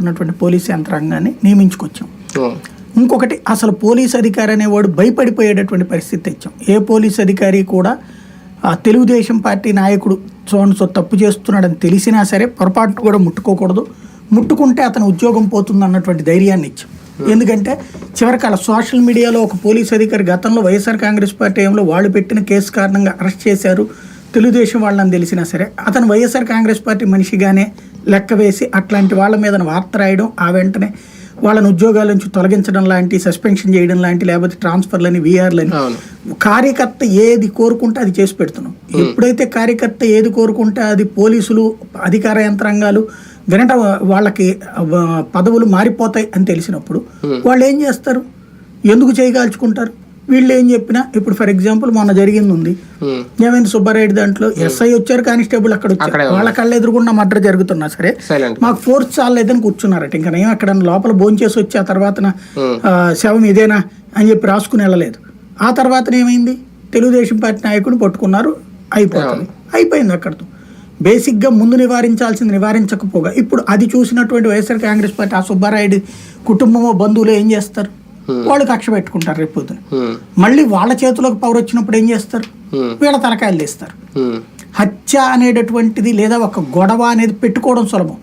ఉన్నటువంటి పోలీస్ యంత్రాంగాన్ని నియమించుకొచ్చాం. ఇంకొకటి అసలు పోలీస్ అధికారి అనేవాడు భయపడిపోయేటటువంటి పరిస్థితి తెచ్చాం. ఏ పోలీస్ అధికారి కూడా ఆ తెలుగుదేశం పార్టీ నాయకుడు సో తప్పు చేస్తున్నాడని తెలిసినా సరే పొరపాటు కూడా ముట్టుకోకూడదు. ముట్టుకుంటే అతని ఉద్యోగం పోతుంది అన్నటువంటి ధైర్యాన్ని ఇచ్చాం. ఎందుకంటే చివరికి అలా సోషల్ మీడియాలో ఒక పోలీస్ అధికారి గతంలో వైఎస్ఆర్ కాంగ్రెస్ పార్టీ ఏమో వాళ్ళు పెట్టిన కేసు కారణంగా అరెస్ట్ చేశారు. తెలుగుదేశం వాళ్ళని తెలిసినా సరే అతను వైఎస్ఆర్ కాంగ్రెస్ పార్టీ మనిషిగానే లెక్క వేసి అట్లాంటి వాళ్ళ మీద వార్త రాయడం ఆ వెంటనే వాళ్ళని ఉద్యోగాల నుంచి తొలగించడం లాంటి సస్పెన్షన్ చేయడం లాంటి లేకపోతే ట్రాన్స్ఫర్లని వీఆర్లని కార్యకర్త ఏది కోరుకుంటే అది చేసి పెడుతున్నాం. ఎప్పుడైతే కార్యకర్త ఏది కోరుకుంటే అది పోలీసులు అధికార యంత్రాంగాలు వెనట వాళ్ళకి పదవులు మారిపోతాయి అని తెలిసినప్పుడు వాళ్ళు ఏం చేస్తారు? ఎందుకు చేయగాల్చుకుంటారు వీళ్ళు ఏం చెప్పినా ఇప్పుడు ఫర్ ఎగ్జాంపుల్ మొన్న జరిగింది ఉంది ఏమైంది సుబ్బారెడ్డి దాంట్లో ఎస్ఐ వచ్చారు కానిస్టేబుల్ అక్కడ వచ్చారు. వాళ్ళ కళ్ళ ఎదురుగుండా మర్డర్ జరుగుతున్నా సరే మాకు ఫోర్స్ చాలేదని కూర్చున్నారట. ఇంకా నేను అక్కడ లోపల భోంచేసి వచ్చి ఆ తర్వాత శవం ఇదేనా అని చెప్పి రాసుకుని వెళ్ళలేదు. ఆ తర్వాత ఏమైంది? తెలుగుదేశం పార్టీ నాయకుడు పట్టుకున్నారు అయిపోతుంది. అయిపోయింది అక్కడతో. బేసిక్గా ముందు నివారించాల్సింది నివారించకపోగా ఇప్పుడు అది చూసినటువంటి వైఎస్ఆర్ కాంగ్రెస్ పార్టీ ఆ సుబ్బారాయుడు కుటుంబమో బంధువులు ఏం చేస్తారు? వాళ్ళు కక్ష పెట్టుకుంటారు రేపు మళ్ళీ వాళ్ళ చేతిలోకి పవర్ వచ్చినప్పుడు ఏం చేస్తారు? వీళ్ళ తలకాయలు తీస్తారు హత్య అనేటటువంటిది లేదా ఒక గొడవ అనేది పెట్టుకోవడం సులభం.